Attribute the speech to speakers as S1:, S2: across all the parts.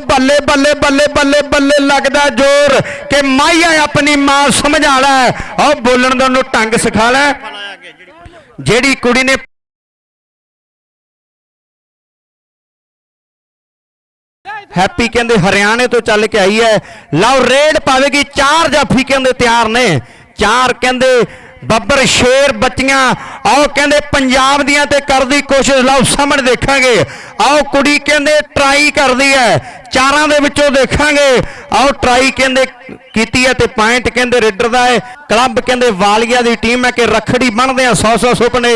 S1: ਬੱਲੇ ਬੱਲੇ ਬੱਲੇ ਬੱਲੇ ਬੱਲੇ ਲੱਗਦਾ ਜ਼ੋਰ ਕਿ ਮਾਈਆ ਆਪਣੀ ਮਾਂ ਸਮਝਾ ਲੈ। ਬੋਲਣ ਦਾ ਉਹਨੂੰ ਢੰਗ ਸਿਖਾ ਜਿਹੜੀ ਕੁੜੀ ਨੇ ਹੈਪੀ ਕਹਿੰਦੇ ਹਰਿਆਣੇ ਤੋਂ ਚੱਲ ਕੇ ਆਈ ਹੈ। ਲਓ ਰੇਡ ਪਾਵੇਗੀ, ਚਾਰ ਜਾਫੀ ਕਹਿੰਦੇ ਤਿਆਰ ਨੇ। ਚਾਰ ਕਹਿੰਦੇ ਬੱਬਰ ਸ਼ੇਰ ਬੱਚੀਆਂ, ਆਓ ਕਹਿੰਦੇ ਪੰਜਾਬ ਦੀਆਂ ਤੇ ਕਰਦੀ ਕੋਸ਼ਿਸ਼, ਲਓ ਸਾਹਮਣੇ ਦੇਖਾਂਗੇ। ਆਓ ਕੁੜੀ ਕਹਿੰਦੇ ਟਰਾਈ ਕਰਦੀ ਹੈ, ਚਾਰਾਂ ਦੇ ਵਿੱਚੋਂ ਦੇਖਾਂਗੇ। ਆਓ ਟਰਾਈ ਕਹਿੰਦੇ ਕੀਤੀ ਹੈ ਤੇ ਪੁਆਇੰਟ ਕਹਿੰਦੇ ਰੇਡਰ ਦਾ ਹੈ। ਕਲੱਬ ਕਹਿੰਦੇ ਵਾਲੀਆ ਦੀ ਟੀਮ ਹੈ ਕਿ ਰਖੜੀ ਬਣਦੇ ਆ 100 100 ਸੁਪਨੇ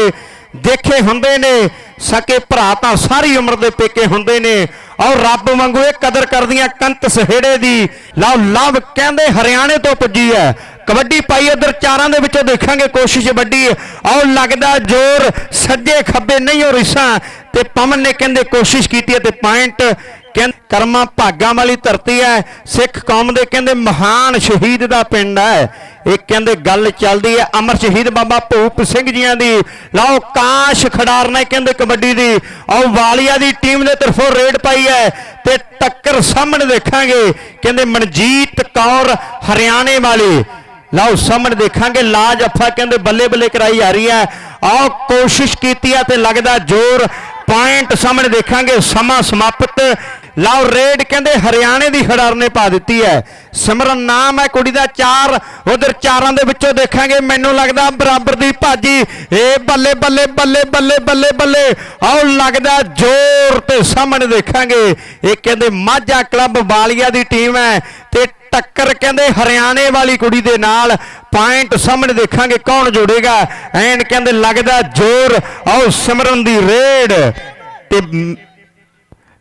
S1: ਦੇਖੇ ਹੁੰਦੇ ਨੇ। ਸਕੇ ਭਰਾ ਤਾਂ ਸਾਰੀ ਉਮਰ ਦੇ ਪੇਕੇ ਹੁੰਦੇ ਨੇ। ਔਰ ਰੱਬ ਵਾਂਗੂ ਇਹ ਕਦਰ ਕਰਦੀਆਂ ਕੰਤ ਸਹੇੜੇ ਦੀ। ਲਓ, ਲਵ ਕਹਿੰਦੇ ਹਰਿਆਣੇ ਤੋਂ ਪੁੱਜੀ ਹੈ। ਕਬੱਡੀ ਪਾਈ ਉਧਰ ਚਾਰਾਂ ਦੇ ਵਿੱਚੋਂ ਦੇਖਾਂਗੇ ਕੋਸ਼ਿਸ਼ ਵੱਡੀ। ਔਰ ਲੱਗਦਾ ਜ਼ੋਰ ਸੱਜੇ ਖੱਬੇ ਨਹੀਂ ਹੋ ਰਿਸਾਂ ਤੇ ਪਵਨ ਨੇ ਕਹਿੰਦੇ ਕੋਸ਼ਿਸ਼ ਕੀਤੀ ਹੈ ਤੇ ਪੁਆਇੰਟ ਕਹਿੰਦੇ ਕਰਮਾਂ ਭਾਗਾਂ ਵਾਲੀ ਧਰਤੀ ਹੈ। ਸਿੱਖ ਕੌਮ ਦੇ ਕਹਿੰਦੇ ਮਹਾਨ ਸ਼ਹੀਦ ਦਾ ਪਿੰਡ ਹੈ। ਇਹ ਕਹਿੰਦੇ ਗੱਲ ਚੱਲਦੀ ਹੈ ਅਮਰ ਸ਼ਹੀਦ ਬਾਬਾ ਭੂਪ ਸਿੰਘ ਜੀਆਂ ਦੀ। ਲਓ ਕਾਸ਼ ਖਿਡਾਰਨਾ ਕਹਿੰਦੇ ਕਬੱਡੀ ਦੀ। ਆਓ ਵਾਲੀਆ ਦੀ ਟੀਮ ਦੇ ਤਰਫੋਂ ਰੇਡ ਪਾਈ ਹੈ ਤੇ ਟੱਕਰ ਸਾਹਮਣੇ ਦੇਖਾਂਗੇ। ਕਹਿੰਦੇ ਮਨਜੀਤ ਕੌਰ ਹਰਿਆਣੇ ਵਾਲੀ। ਲਓ ਸਾਹਮਣੇ ਦੇਖਾਂਗੇ, ਲਾਜ ਅੱਫਾ ਕਹਿੰਦੇ ਬੱਲੇ ਬੱਲੇ ਕਰਾਈ ਜਾ ਰਹੀ ਹੈ। ਆਓ ਕੋਸ਼ਿਸ਼ ਕੀਤੀ ਹੈ ਤੇ ਲੱਗਦਾ ਜ਼ੋਰ ਪੁਆਇੰਟ ਸਾਹਮਣੇ ਦੇਖਾਂਗੇ, ਸਮਾਂ ਸਮਾਪਤ। ਲਓ ਰੇਡ ਕਹਿੰਦੇ ਹਰਿਆਣੇ ਦੀ ਖਿਡਾਰ ਨੇ ਪਾ ਦਿੱਤੀ ਹੈ। ਸਿਮਰਨ ਨਾਮ ਹੈ ਕੁੜੀ ਦਾ ਚਾਰ, ਉਧਰ ਚਾਰਾਂ ਦੇ ਵਿੱਚੋਂ ਦੇਖਾਂਗੇ, ਮੈਨੂੰ ਲੱਗਦਾ ਬਰਾਬਰ ਦੀ ਭਾਜੀ। ਏ ਬੱਲੇ ਬੱਲੇ ਬੱਲੇ ਬੱਲੇ ਬੱਲੇ ਬੱਲੇ। ਆਓ ਲੱਗਦਾ ਜ਼ੋਰ ਤੇ ਸਾਹਮਣੇ ਦੇਖਾਂਗੇ। ਇਹ ਕਹਿੰਦੇ ਮਾਝਾ ਕਲੱਬ ਵਾਲੀਆ ਦੀ ਟੀਮ ਹੈ ਤੇ ਟੱਕਰ ਕਹਿੰਦੇ ਹਰਿਆਣੇ ਵਾਲੀ ਕੁੜੀ ਦੇ ਨਾਲ। ਪੁਆਇੰਟ ਸਾਹਮਣੇ ਦੇਖਾਂਗੇ ਕੌਣ ਜੋੜੇਗਾ। ਐਨ ਕਹਿੰਦੇ ਲੱਗਦਾ ਜ਼ੋਰ। ਆਓ ਸਿਮਰਨ ਦੀ ਰੇਡ ਤੇ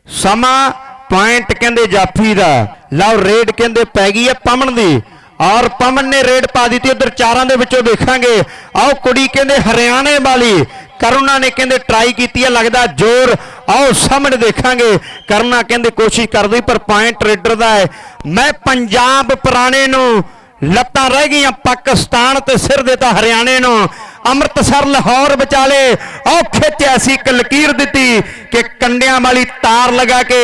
S1: ਸਮਾਂ ਪੁਆਇੰਟ ਕਹਿੰਦੇ ਜਾਫੀ ਦਾ। ਲਓ ਰੇਡ ਕਹਿੰਦੇ ਪੈ ਗਈ ਹੈ ਪਮਨ ਦੀ। ਔਰ ਪਮਨ ਨੇ ਰੇਡ ਪਾ ਦਿੱਤੀ, ਉਧਰ ਚਾਰਾਂ ਦੇ ਵਿੱਚੋਂ ਦੇਖਾਂਗੇ। ਆਓ ਕੁੜੀ ਕਹਿੰਦੇ ਹਰਿਆਣੇ ਵਾਲੀ। ਕਰੁਣਾ ਨੇ ਕਹਿੰਦੇ ਟਰਾਈ ਕੀਤੀ ਹੈ, ਲੱਗਦਾ ਜ਼ੋਰ। ਆਓ ਸਾਹਮਣੇ ਦੇਖਾਂਗੇ। ਕਰਨਾ ਕਹਿੰਦੇ ਕੋਸ਼ਿਸ਼ ਕਰਦੀ, ਪਰ ਪੁਆਇੰਟ ਰੇਡਰ ਦਾ ਹੈ। ਮੈਂ ਪੰਜਾਬ ਪੁਰਾਣੇ ਨੂੰ, ਲੱਤਾਂ ਰਹਿ ਗਈਆਂ ਪਾਕਿਸਤਾਨ ਤੇ ਸਿਰ ਦਿੱਤਾ ਹਰਿਆਣੇ ਨੂੰ। ਅੰਮ੍ਰਿਤਸਰ, ਲਾਹੌਰ ਵਿਚਾਲੇ ਔਖੇ ਖਿੱਚ ਐਸੀ ਇੱਕ ਲਕੀਰ ਦਿੱਤੀ ਕਿ ਕੰਡਿਆਂ ਵਾਲੀ ਤਾਰ ਲਗਾ ਕੇ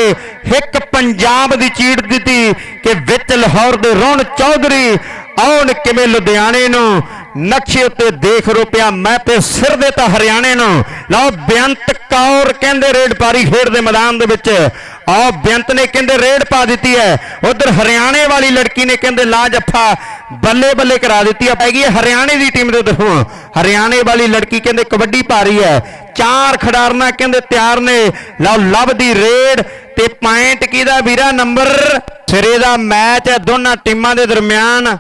S1: ਇੱਕ ਪੰਜਾਬ ਦੀ ਚੀੜ ਦਿੱਤੀ ਕਿ ਵਿੱਚ ਲਾਹੌਰ ਦੇ ਰੋਣ ਚੌਧਰੀ ਆਉਣ ਕਿਵੇਂ ਲੁਧਿਆਣੇ ਨੂੰ ਨਕਸ਼ੇ ਉੱਤੇ ਦੇਖ ਰੁਪਿਆ, ਮੈਂ ਤੇ ਸਿਰ ਦੇ ਤਾਂ ਹਰਿਆਣੇ ਨੂੰ। ਲਓ, ਬੇਅੰਤ ਕੌਰ ਕਹਿੰਦੇ ਰੇਡ ਪਾਰੀ ਖੇਡ ਦੇ ਮੈਦਾਨ ਦੇ ਵਿੱਚ। ਆਓ ਬੇਅੰਤ ਨੇ ਕਹਿੰਦੇ ਰੇਡ ਪਾ ਦਿੱਤੀ ਹੈ। ਉਧਰ ਹਰਿਆਣੇ ਵਾਲੀ ਲੜਕੀ ਨੇ ਕਹਿੰਦੇ ਲਾ ਜੱਫਾ, ਬੱਲੇ ਬੱਲੇ ਕਰਾ ਦਿੱਤੀ। ਆ ਪੈ ਗਈ ਹਰਿਆਣੇ ਦੀ ਟੀਮ ਦੇ ਤਰਫੋਂ ਹਰਿਆਣੇ ਵਾਲੀ ਲੜਕੀ ਕਹਿੰਦੇ ਕਬੱਡੀ ਪਾ ਰਹੀ ਹੈ। ਚਾਰ ਖਿਡਾਰਨਾ ਕਹਿੰਦੇ ਤਿਆਰ ਨੇ। ਲਓ ਲਵ ਦੀ ਰੇਡ ਤੇ ਪੁਆਇੰਟ ਕਿਹਦਾ ਵੀਰਾ? ਨੰਬਰ ਸਿਰੇ ਦਾ ਮੈਚ ਹੈ ਦੋਨਾਂ ਟੀਮਾਂ ਦੇ ਦਰਮਿਆਨ।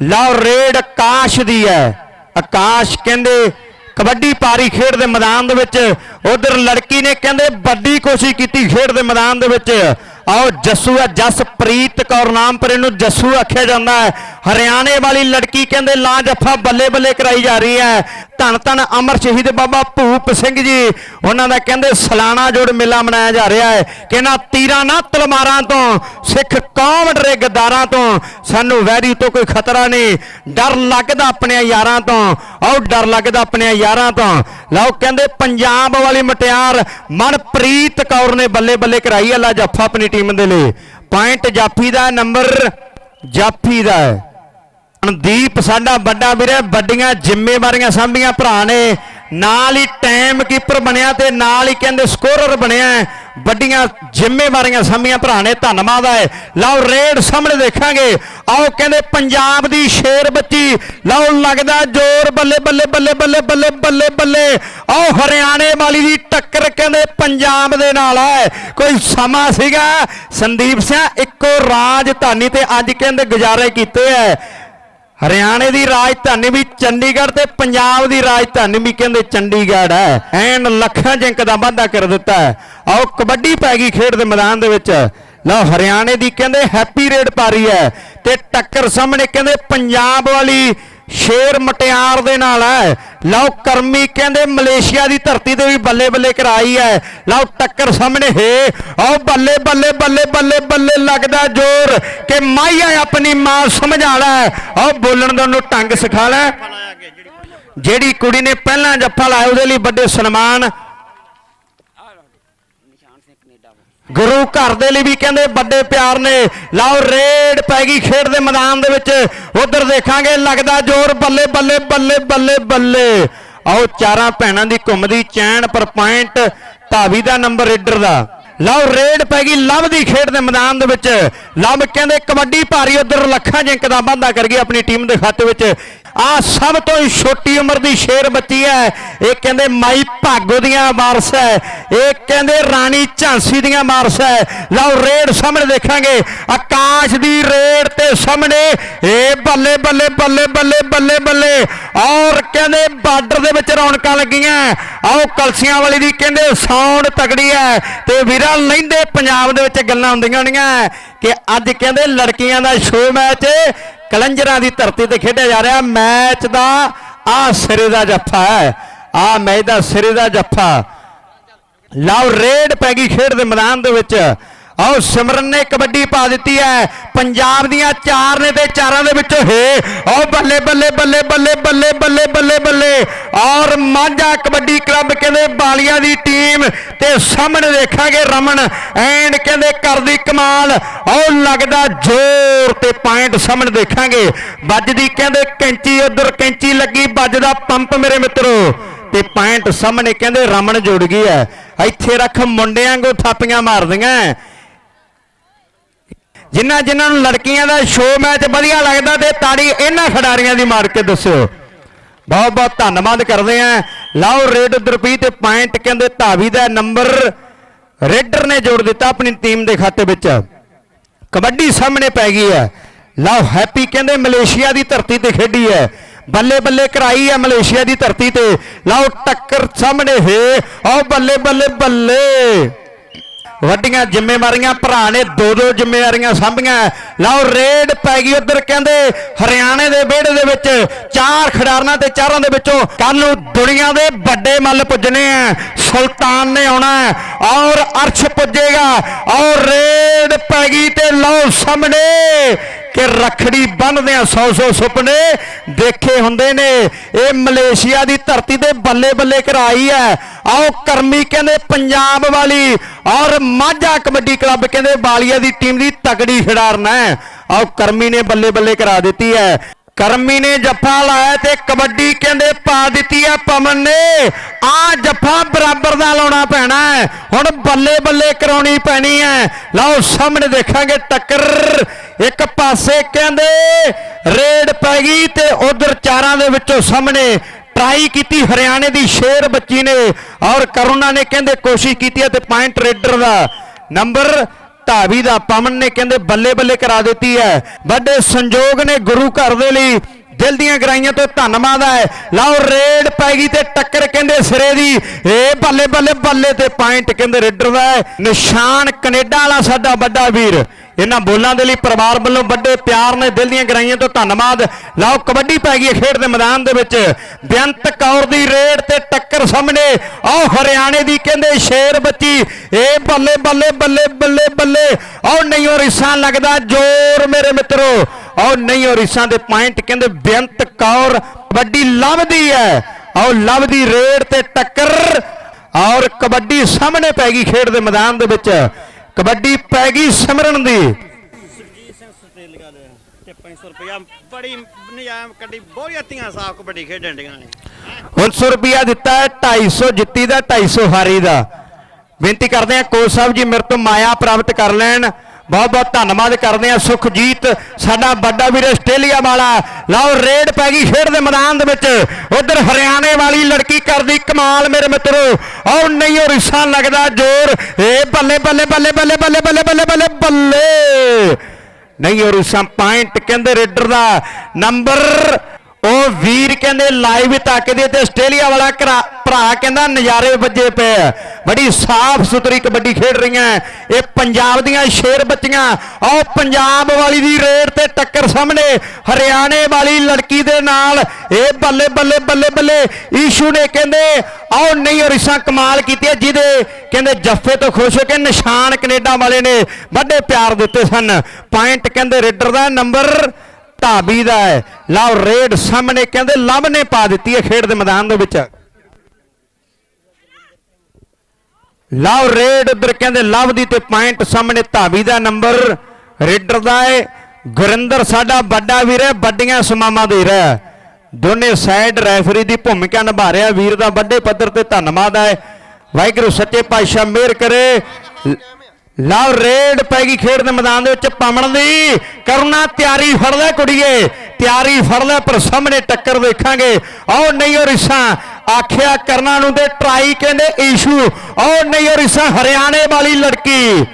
S1: ਲਓ ਰੇਡ ਆਕਾਸ਼ ਦੀ ਹੈ। ਆਕਾਸ਼ ਕਹਿੰਦੇ ਕਬੱਡੀ ਪਾਰੀ ਖੇਡ ਦੇ ਮੈਦਾਨ ਦੇ ਵਿੱਚ। ਉਧਰ ਲੜਕੀ ਨੇ ਕਹਿੰਦੇ ਵੱਡੀ ਕੋਸ਼ਿਸ਼ ਕੀਤੀ ਖੇਡ ਦੇ ਮੈਦਾਨ ਦੇ ਵਿੱਚ। ਆਓ ਜੱਸੂ ਹੈ ਜਸਪ੍ਰੀਤ ਕੌਰ ਨਾਮ ਪਰ ਇਹਨੂੰ ਜੱਸੂ ਆਖਿਆ ਜਾਂਦਾ ਹੈ। ਹਰਿਆਣੇ ਵਾਲੀ ਲੜਕੀ ਕਹਿੰਦੇ ਲਾ ਜੱਫਾ ਬੱਲੇ ਬੱਲੇ ਕਰਾਈ ਜਾ ਰਹੀ ਹੈ। ਧੰਨ ਧੰਨ ਅਮਰ ਸ਼ਹੀਦ ਬਾਬਾ ਭੂਪ ਸਿੰਘ ਜੀ। ਉਹਨਾਂ ਦਾ ਕਹਿੰਦੇ, ਸਲਾਣਾ ਜੋੜ ਮੇਲਾ ਮਨਾਇਆ ਜਾ ਰਿਹਾ ਹੈ। ਕਿ ਤੀਰਾਂ ਨਾ ਤਲਵਾਰਾਂ ਤੋਂ, ਸਿੱਖ ਕੌਮ ਡਰੇ ਗੱਦਾਰਾਂ ਤੋਂ। ਸਾਨੂੰ ਵੈਰੀ ਤੋਂ ਕੋਈ ਖਤਰਾ ਨਹੀਂ। ਡਰ ਲੱਗਦਾ ਆਪਣੇ ਯਾਰਾਂ ਤੋਂ। ਆਓ, ਡਰ ਲੱਗਦਾ ਆਪਣੇ ਯਾਰਾਂ ਤੋਂ। ਲਓ, ਕਹਿੰਦੇ, ਪੰਜਾਬ ਵਾਲੀ ਮਟਿਆਰ ਮਨਪ੍ਰੀਤ ਕੌਰ ਨੇ ਬੱਲੇ ਬੱਲੇ ਕਰਾਈ ਅੱਲਾ ਜੱਫਾ ਆਪਣੀ ਟੀਮ ਦੇ ਲਈ। ਪੁਆਇੰਟ ਜਾਫੀ ਦਾ ਨੰਬਰ ਜਾਫੀ ਦਾ ਹੈ। ਮਨਦੀਪ ਸਾਡਾ ਵੱਡਾ ਵੀਰ ਹੈ ਵੱਡੀਆਂ ਜ਼ਿੰਮੇਵਾਰੀਆਂ ਸਾਂਭੀਆਂ ਭਰਾ ਨੇ। ਨਾਲ ਹੀ ਟਾਈਮ ਕੀਪਰ ਬਣਿਆ ਤੇ ਨਾਲ ਹੀ ਕਹਿੰਦੇ ਸਕੋਰਰ ਬਣਿਆ ਵੱਡੀਆਂ ਜ਼ਿੰਮੇਵਾਰੀਆਂ ਸਾਂਭੀਆਂ ਭਰਾ ਨੇ, ਧੰਨਵਾਦ ਹੈ। ਲਓ, ਰੇਡ ਸਾਹਮਣੇ ਦੇਖਾਂਗੇ। ਆਓ, ਕਹਿੰਦੇ ਪੰਜਾਬ ਦੀ ਸ਼ੇਰ ਬੱਚੀ। ਲਓ, ਲੱਗਦਾ ਜ਼ੋਰ, ਬੱਲੇ ਬੱਲੇ ਬੱਲੇ ਬੱਲੇ ਬੱਲੇ ਬੱਲੇ ਬੱਲੇ। ਆਓ, ਹਰਿਆਣੇ ਵਾਲੀ ਦੀ ਟੱਕਰ ਕਹਿੰਦੇ ਪੰਜਾਬ ਦੇ ਨਾਲ ਹੈ। ਕੋਈ ਸਮਾਂ ਸੀਗਾ? ਸੰਦੀਪ ਸਿੰਘ, ਇੱਕੋ ਰਾਜਧਾਨੀ ਤੇ ਅੱਜ ਕਹਿੰਦੇ ਗੁਜ਼ਾਰੇ ਕੀਤੇ ਹੈ। ਹਰਿਆਣੇ ਦੀ ਰਾਜਧਾਨੀ ਵੀ ਚੰਡੀਗੜ੍ਹ ਤੇ ਪੰਜਾਬ ਦੀ ਰਾਜਧਾਨੀ ਵੀ ਕਹਿੰਦੇ ਚੰਡੀਗੜ੍ਹ ਹੈ। ਐਨ ਲੱਖਾਂ ਜਿੰਕ ਦਾ ਵਾਅਦਾ ਕਰ ਦਿੱਤਾ ਹੈ। ਆਓ ਕਬੱਡੀ ਪੈ ਗਈ ਖੇਡ ਦੇ ਮੈਦਾਨ ਦੇ ਵਿੱਚ। ਲਓ ਹਰਿਆਣੇ ਦੀ ਕਹਿੰਦੇ ਹੈਪੀ ਰੇਡ ਪਾ ਰਹੀ ਹੈ ਤੇ ਟੱਕਰ ਸਾਹਮਣੇ ਕਹਿੰਦੇ ਪੰਜਾਬ ਵਾਲੀ ਸ਼ੇਰ ਮਟਿਆਰ ਦੇ ਨਾਲ ਹੈ। ਲਓ ਕਰਮੀ ਕਹਿੰਦੇ ਮਲੇਸ਼ੀਆ ਦੀ ਧਰਤੀ ਤੇ ਵੀ ਬੱਲੇ ਬੱਲੇ ਕਰਾਈ ਹੈ। ਲਓ ਟੱਕਰ ਸਾਹਮਣੇ, ਹੈ ਆਓ ਬੱਲੇ ਬੱਲੇ ਬੱਲੇ ਬੱਲੇ ਬੱਲੇ ਲੱਗਦਾ ਜ਼ੋਰ ਕਿ ਮਾਈਆ ਆਪਣੀ ਮਾਂ ਸਮਝਾ ਲੈ। ਆਓ ਬੋਲਣ ਦਾ ਉਹਨੂੰ ਢੰਗ ਸਿਖਾ ਲੈ। ਜਿਹੜੀ ਕੁੜੀ ਨੇ ਪਹਿਲਾਂ ਜੱਫਾ ਲਾਇਆ, ਉਹਦੇ ਲਈ ਵੱਡੇ ਸਨਮਾਨ। ਗੁਰੂ ਘਰ ਦੇ ਲਈ ਵੀ ਕਹਿੰਦੇ ਵੱਡੇ ਪਿਆਰ ਨੇ। ਲਓ, ਰੇਡ ਪੈ ਗਈ ਖੇਡ ਦੇ ਮੈਦਾਨ ਦੇ ਵਿੱਚ। ਉਧਰ ਦੇਖਾਂਗੇ, ਲੱਗਦਾ ਜ਼ੋਰ, ਬੱਲੇ ਬੱਲੇ ਬੱਲੇ ਬੱਲੇ ਬੱਲੇ। ਆਓ, ਚਾਰਾਂ ਭੈਣਾਂ ਦੀ ਘੁੰਮਦੀ ਚੈਨ, ਪਰ ਪੁਆਇੰਟ ਧਾਵੀ ਦਾ ਨੰਬਰ ਰੇਡਰ ਦਾ। ਲਓ, ਰੇਡ ਪੈ ਗਈ ਲਵ ਦੀ ਖੇਡ ਦੇ ਮੈਦਾਨ ਦੇ ਵਿੱਚ। ਲਵ ਕਹਿੰਦੇ, ਕਬੱਡੀ ਭਾਰੀ ਉਧਰ ਲੱਖਾਂ ਜਿੰਕ ਦਾ ਵਾਧਾ ਕਰ ਗਈ ਆਪਣੀ ਟੀਮ ਦੇ ਖਾਤੇ ਵਿੱਚ। ਆ ਸਭ ਤੋਂ ਹੀ ਛੋਟੀ ਉਮਰ ਦੀ ਸ਼ੇਰ ਬੱਚੀ ਹੈ। ਇਹ ਕਹਿੰਦੇ ਮਾਈ ਭਾਗੋ ਦੀਆਂ ਵਾਰਸ ਹੈ। ਇਹ ਕਹਿੰਦੇ ਰਾਣੀ ਝਾਂਸੀ ਦੀਆਂ ਵਾਰਸ ਹੈ। ਲਓ ਰੇਡ ਸਾਹਮਣੇ ਦੇਖਾਂਗੇ। ਆਕਾਸ਼ ਦੀ ਰੇਡ ਤੇ ਸਾਹਮਣੇ ਇਹ ਬੱਲੇ ਬੱਲੇ ਬੱਲੇ ਬੱਲੇ ਬੱਲੇ ਬੱਲੇ। ਔਰ ਕਹਿੰਦੇ ਬਾਰਡਰ ਦੇ ਵਿੱਚ ਰੌਣਕਾਂ ਲੱਗੀਆਂ। ਆਓ ਕਲਸੀਆਂ ਵਾਲੀ ਦੀ ਕਹਿੰਦੇ ਸਾਊਂਡ ਤਗੜੀ ਹੈ। ਤੇ ਵੀਰਾਂ ਲਹਿੰਦੇ ਪੰਜਾਬ ਦੇ ਵਿੱਚ ਗੱਲਾਂ ਹੁੰਦੀਆਂ ਹੋਣੀਆਂ। ਕਿ ਅੱਜ ਕਹਿੰਦੇ ਲੜਕੀਆਂ ਦਾ ਸ਼ੋਅ ਮੈਚ ਕਲੰਜਰਾਂ ਦੀ ਧਰਤੀ ਤੇ ਖੇਡਿਆ ਜਾ ਰਿਹਾ। ਮੈਚ ਦਾ ਆ ਸਿਰੇ ਦਾ ਜੱਫਾ ਹੈ। ਆ ਮੈਚ ਦਾ ਸਿਰੇ ਦਾ ਜੱਫਾ। ਲਓ, ਰੇਡ ਪੈ ਗਈ ਖੇਡ ਦੇ ਮੈਦਾਨ ਦੇ ਵਿੱਚ। ਆਓ ਸਿਮਰਨ ਨੇ ਕਬੱਡੀ ਪਾ ਦਿੱਤੀ ਹੈ। ਪੰਜਾਬ ਦੀਆਂ ਚਾਰ ਨੇ ਤੇ ਚਾਰਾਂ ਦੇ ਵਿੱਚੋਂ ਹੈ। ਆਓ ਬੱਲੇ ਬੱਲੇ ਬੱਲੇ ਬੱਲੇ ਬੱਲੇ ਬੱਲੇ ਬੱਲੇ ਬੱਲੇ। ਔਰ ਮਾਝਾ ਕਬੱਡੀ ਕਲੱਬ ਕਹਿੰਦੇ ਬਾਲੀਆਂ ਦੀ ਟੀਮ ਤੇ ਸਾਹਮਣੇ ਦੇਖਾਂਗੇ ਰਮਨ। ਐਂਡ ਕਹਿੰਦੇ ਕਰਦੀ ਕਮਾਲ। ਆਓ ਲੱਗਦਾ ਜ਼ੋਰ ਤੇ ਪੁਆਇੰਟ ਸਾਹਮਣੇ ਦੇਖਾਂਗੇ। ਵੱਜਦੀ ਕਹਿੰਦੇ ਕੈਂਚੀ ਉਧਰ, ਕੈਂਚੀ ਲੱਗੀ, ਵੱਜਦਾ ਪੰਪ ਮੇਰੇ ਮਿੱਤਰੋ। ਤੇ ਪੁਆਇੰਟ ਸਾਹਮਣੇ ਕਹਿੰਦੇ ਰਮਨ ਜੁੜ ਗਈ ਹੈ। ਇੱਥੇ ਰੱਖ ਮੁੰਡਿਆਂ ਵਾਂਗੂ ਥਾਪੀਆਂ ਮਾਰਦੀਆਂ। ਜਿਨ੍ਹਾਂ ਜਿਨ੍ਹਾਂ ਨੂੰ ਲੜਕੀਆਂ ਦਾ ਸ਼ੋਅ ਮੈਚ ਵਧੀਆ ਲੱਗਦਾ ਤੇ ਤਾੜੀ ਇਹਨਾਂ ਖਿਡਾਰੀਆਂ ਦੀ ਮਾਰ ਕੇ ਦੱਸਿਓ। ਬਹੁਤ ਬਹੁਤ ਧੰਨਵਾਦ ਕਰਦੇ ਆਂ ਲਓ ਰੇਡ ਦਰਪੀ ਤੇ ਪੁਆਇੰਟ ਕਹਿੰਦੇ ਧਾਵੀ ਦਾ ਨੰਬਰ ਰੇਡਰ ਨੇ ਜੋੜ ਦਿੱਤਾ ਆਪਣੀ ਟੀਮ ਦੇ ਖਾਤੇ ਵਿੱਚ। ਕਬੱਡੀ ਸਾਹਮਣੇ ਪੈ ਗਈ ਹੈ। ਲਓ ਹੈਪੀ ਕਹਿੰਦੇ ਮਲੇਸ਼ੀਆ ਦੀ ਧਰਤੀ ਤੇ ਖੇਡੀ ਹੈ। ਬੱਲੇ ਬੱਲੇ ਕਰਾਈ ਹੈ ਮਲੇਸ਼ੀਆ ਦੀ ਧਰਤੀ ਤੇ। ਲਓ ਟੱਕਰ ਸਾਹਮਣੇ ਹੈ। ਆਓ ਬੱਲੇ ਬੱਲੇ ਬੱਲੇ। ਵੱਡੀਆਂ ਜ਼ਿੰਮੇਵਾਰੀਆਂ, ਭਰਾ ਨੇ ਦੋ ਦੋ ਜ਼ਿੰਮੇਵਾਰੀਆਂ ਸਾਂਭੀਆਂ। ਲਓ, ਰੇਡ ਪੈ ਗਈ ਉਧਰ, ਕਹਿੰਦੇ ਹਰਿਆਣੇ ਦੇ ਵਿਹੜੇ ਦੇ ਵਿੱਚ, ਚਾਰ ਖਿਡਾਰਨਾਂ ਤੇ ਚਾਰਾਂ ਦੇ ਵਿੱਚੋਂ ਕੱਲ ਨੂੰ ਦੁਨੀਆ ਦੇ ਵੱਡੇ ਮੱਲ ਪੁੱਜਣੇ ਆ। ਸੁਲਤਾਨ ਨੇ ਆਉਣਾ ਹੈ ਔਰ ਅਰਸ਼ ਪੁੱਜੇਗਾ ਔਰ ਰੇਡ ਪੈ ਗਈ ਤੇ ਲਓ, ਸਾਹਮਣੇ ਕਿ ਰਖੜੀ ਬੰਨਦੇ 100 100 ਸੁਪਨੇ ਦੇਖੇ ਹੁੰਦੇ ਨੇ। ਇਹ ਮਲੇਸ਼ੀਆ ਦੀ ਧਰਤੀ ਤੇ ਬੱਲੇ ਬੱਲੇ ਕਰਾਈ ਹੈ। ਆਓ ਕਰਮੀ ਕਹਿੰਦੇ ਪੰਜਾਬ ਵਾਲੀ ਔਰ ਮਾਝਾ ਕਬੱਡੀ ਕਲੱਬ ਕਹਿੰਦੇ ਬਾਲੀਆ ਦੀ ਟੀਮ ਦੀ ਤਗੜੀ ਖਿਡਾਰਨਾ ਹੈ। ਆਓ ਕਰਮੀ ਨੇ ਬੱਲੇ ਬੱਲੇ ਕਰਾ ਦਿੱਤੀ ਹੈ। ਕਰਮੀ ਨੇ ਜੱਫਾ ਲਾਇਆ ਤੇ ਕਬੱਡੀ ਕਹਿੰਦੇ ਪਾ ਦਿੱਤੀ ਹੈ। ਪਮਨ ਨੇ ਆ ਜੱਫਾ ਬਰਾਬਰ ਦਾ ਲਾਉਣਾ ਪੈਣਾ ਹੈ। ਹੁਣ ਬੱਲੇ ਬੱਲੇ ਕਰਾਉਣੀ ਪੈਣੀ ਹੈ। ਲਓ, ਸਾਹਮਣੇ ਦੇਖਾਂਗੇ ਟੱਕਰ। ਇੱਕ ਪਾਸੇ ਕਹਿੰਦੇ ਰੇਡ ਪੈ ਗਈ ਤੇ ਉਧਰ ਚਾਰਾਂ ਦੇ ਵਿੱਚੋਂ ਸਾਹਮਣੇ ਟਰਾਈ ਕੀਤੀ ਹਰਿਆਣੇ ਦੀ ਸ਼ੇਰ ਬੱਚੀ ਨੇ ਔਰ ਕਰੁਣਾ ਨੇ ਕਹਿੰਦੇ ਕੋਸ਼ਿਸ਼ ਕੀਤੀ ਹੈ ਤੇ ਪੁਆਇੰਟ ਰੇਡਰ ਦਾ ਨੰਬਰ ਧਾਵੀ ਦਾ ਪਮਨ ਨੇ ਕਹਿੰਦੇ ਬੱਲੇ ਬੱਲੇ ਕਰਾ ਦਿੱਤੀ ਹੈ। ਵੱਡੇ ਸੰਜੋਗ ਨੇ ਗੁਰੂ ਘਰ ਦੇ ਲਈ ਦਿਲ ਦੀਆਂ ਗਰਾਈਆਂ ਤੋਂ ਧੰਨਵਾਦ ਹੈ। ਲਓ ਰੇਡ ਪੈ ਗਈ ਤੇ ਟੱਕਰ ਕਹਿੰਦੇ ਸਿਰੇ ਦੀ। ਏ ਬੱਲੇ ਬੱਲੇ ਬੱਲੇ ਤੇ ਪੁਆਇੰਟ ਕਹਿੰਦੇ ਰੇਡਰ ਦਾ ਨਿਸ਼ਾਨ ਕੈਨੇਡਾ ਵਾਲਾ ਸਾਡਾ ਵੱਡਾ ਵੀਰ। ਇਹਨਾਂ ਬੋਲਾਂ ਦੇ ਲਈ ਪਰਿਵਾਰ ਵੱਲੋਂ ਵੱਡੇ ਪਿਆਰ ਨੇ ਦਿਲ ਦੀਆਂ ਗਰਾਈਆਂ ਤੋਂ ਧੰਨਵਾਦ ਲਓ ਕਬੱਡੀ ਪੈ ਗਈ ਖੇਡ ਦੇ ਮੈਦਾਨ ਦੇ ਵਿੱਚ। ਬੇਅੰਤ ਕੌਰ ਦੀ ਰੇਡ ਤੇ ਟੱਕਰ ਸਾਹਮਣੇ। ਆਓ ਹਰਿਆਣੇ ਦੀ ਕਹਿੰਦੇ ਸ਼ੇਰ ਬੱਚੀ। ਇਹ ਬੱਲੇ ਬੱਲੇ ਬੱਲੇ ਬੱਲੇ ਬੱਲੇ। ਆਓ ਨਹੀਂ ਉਹ ਰਿਸਾਂ ਲੱਗਦਾ ਜ਼ੋਰ ਮੇਰੇ ਮਿੱਤਰੋ। ਆਓ ਨਹੀਂ ਉਹ ਰਿਸਾਂ ਦੇ ਪੁਆਇੰਟ ਕਹਿੰਦੇ ਬੇਅੰਤ ਕੌਰ ਵੱਡੀ ਲੱਭਦੀ ਹੈ ਆਓ ਲੱਭਦੀ ਰੇਡ ਤੇ ਟੱਕਰ ਔਰ ਕਬੱਡੀ ਸਾਹਮਣੇ ਪੈ ਗਈ ਖੇਡ ਦੇ ਮੈਦਾਨ ਦੇ ਵਿੱਚ ਕਬੱਡੀ ਪੈ ਗਈ ਸਿਮਰਨ ਦੀ
S2: ਸੁਰਜੀਤ ਸਿੰਘ ਤੇ 500 ਰੁਪਇਆ ਬੜੀ ਨਿਯਮ ਕੱਢੀ ਬਹੁਤ ਧੀਆਂ ਸਾਫ਼ ਕਬੱਡੀ ਖੇਡਣ ਡੀਆਂ ਨੇ
S1: 100 ਰੁਪਿਆ ਦਿੱਤਾ ਹੈ 250 ਜਿੱਤੀ ਦਾ 250 ਹਾਰੀ ਦਾ ਬੇਨਤੀ ਕਰਦੇ ਹਾਂ ਕੋਚ ਸਾਹਿਬ ਜੀ ਮੇਰੇ ਤੋਂ ਮਾਇਆ ਪ੍ਰਾਪਤ ਕਰ ਲੈਣ ਬਹੁਤ ਬਹੁਤ ਧੰਨਵਾਦ ਕਰਦੇ ਹਾਂ ਸੁਖਜੀਤ, ਸਾਡਾ ਵੱਡਾ ਵੀਰ ਆਸਟ੍ਰੇਲੀਆ ਵਾਲਾ। ਲਓ, ਰੇਡ ਪੈ ਗਈ ਖੇਡ ਦੇ ਮੈਦਾਨ ਦੇ ਵਿੱਚ। ਉਧਰ ਹਰਿਆਣੇ ਵਾਲੀ ਲੜਕੀ ਕਰਦੀ ਕਮਾਲ, ਮੇਰੇ ਮਿੱਤਰੋ। ਔਰ ਨਹੀਂ, ਉਹ ਰਿਸਾ ਲੱਗਦਾ, ਜ਼ੋਰ। ਏ ਬੱਲੇ ਬੱਲੇ ਬੱਲੇ ਬੱਲੇ ਬੱਲੇ ਬੱਲੇ ਬੱਲੇ ਬੱਲੇ ਬੱਲੇ। ਨਹੀਂ, ਉਹ ਰਿਸਾ ਪੁਆਇੰਟ ਕਹਿੰਦੇ ਰੇਡਰ ਦਾ। ਨੰਬਰ ਉਹ ਵੀਰ ਕਹਿੰਦੇ ਲਾਈਵ ਤੱਕਦੇ ਤੇ ਆਸਟ੍ਰੇਲੀਆ ਵਾਲਾ ਘਰਾ- ਭਰਾ ਕਹਿੰਦਾ ਨਜ਼ਾਰੇ ਵੱਜੇ ਪਏ ਆ। ਬੜੀ ਸਾਫ਼ ਸੁਥਰੀ ਕਬੱਡੀ ਖੇਡ ਰਹੀਆਂ ਇਹ ਪੰਜਾਬ ਦੀਆਂ ਸ਼ੇਰ ਬੱਚੀਆਂ। ਆਓ ਪੰਜਾਬ ਵਾਲੀ ਦੀ ਰੇਡ ਤੇ ਟੱਕਰ ਸਾਹਮਣੇ। ਹਰਿਆਣੇ ਵਾਲੀ ਲੜਕੀ ਦੇ ਨਾਲ। ਇਹ ਬੱਲੇ ਬੱਲੇ ਬੱਲੇ ਬੱਲੇ ਈਸ਼ੂ ਨੇ ਕਹਿੰਦੇ, ਆਓ ਨਹੀਂ ਰਿਸਾਂ ਕਮਾਲ ਕੀਤੀ ਜਿਹਦੇ ਕਹਿੰਦੇ ਜੱਫੇ ਤੋਂ ਖੁਸ਼ ਹੋ ਕੇ ਨਿਸ਼ਾਨ ਕੈਨੇਡਾ ਵਾਲੇ ਨੇ ਵੱਡੇ ਪਿਆਰ ਦਿੱਤੇ ਸਨ। ਪੁਆਇੰਟ ਕਹਿੰਦੇ ਰੇਡਰ ਦਾ ਨੰਬਰ ਧਾਬੀ ਦਾ ਹੈ ਲਓ ਰੇਡ ਸਾਹਮਣੇ, ਕਹਿੰਦੇ ਲਵ ਨੇ ਪਾ ਦਿੱਤੀ ਹੈ ਖੇਡ ਦੇ ਮੈਦਾਨ ਦੇ ਵਿੱਚ। ਲਵ ਰੇਡ ਉਧਰ ਕਹਿੰਦੇ ਲਵ ਦੀ ਤੇ ਪੁਆਇੰਟ ਸਾਹਮਣੇ ਧਾਵੀ ਦਾ ਨੰਬਰ ਰੇਡਰ ਦਾ ਹੈ। ਗੁਰਿੰਦਰ, ਸਾਡਾ ਵੱਡਾ ਵੀਰ ਹੈ, ਵੱਡੀਆਂ ਸਮਾਵਾਂ ਦੇ ਰਿਹਾ ਦੋਨੇ ਸਾਈਡ ਰੈਫਰੀ ਦੀ ਭੂਮਿਕਾ ਨਿਭਾ ਰਿਹਾ ਵੀਰ ਦਾ ਵੱਡੇ ਪੱਧਰ ਤੇ ਧੰਨਵਾਦ ਹੈ। ਵਾਹਿਗੁਰੂ, ਸੱਚੇ ਪਾਤਸ਼ਾਹ ਮਿਹਰ ਕਰੇ। ਲ- ਰੇਡ ਪੈ ਗਈ ਖੇਡ ਦੇ ਮੈਦਾਨ ਦੇ ਵਿੱਚ ਪਾਮਣ ਦੀ। ਕਰਨਾ ਤਿਆਰੀ ਫੜਦਾ ਕੁੜੀਏ। ਤਿਆਰੀ ਫੜਦਾ ਪਰ ਸਾਹਮਣੇ ਟੱਕਰ ਵੇਖਾਂਗੇ ਆਓ ਨਹੀਂ ਉਹ ਰਿਸਾ, ਆਖਿਆ ਕਰਨਾ ਨੂੰ ਤੇ ਟਰਾਈ ਕਹਿੰਦੇ ਈਸ਼ੂ। ਆਓ ਨਹੀਂ ਉਹ ਰਿਸਾ, ਹਰਿਆਣੇ ਵਾਲੀ ਲੜਕੀ।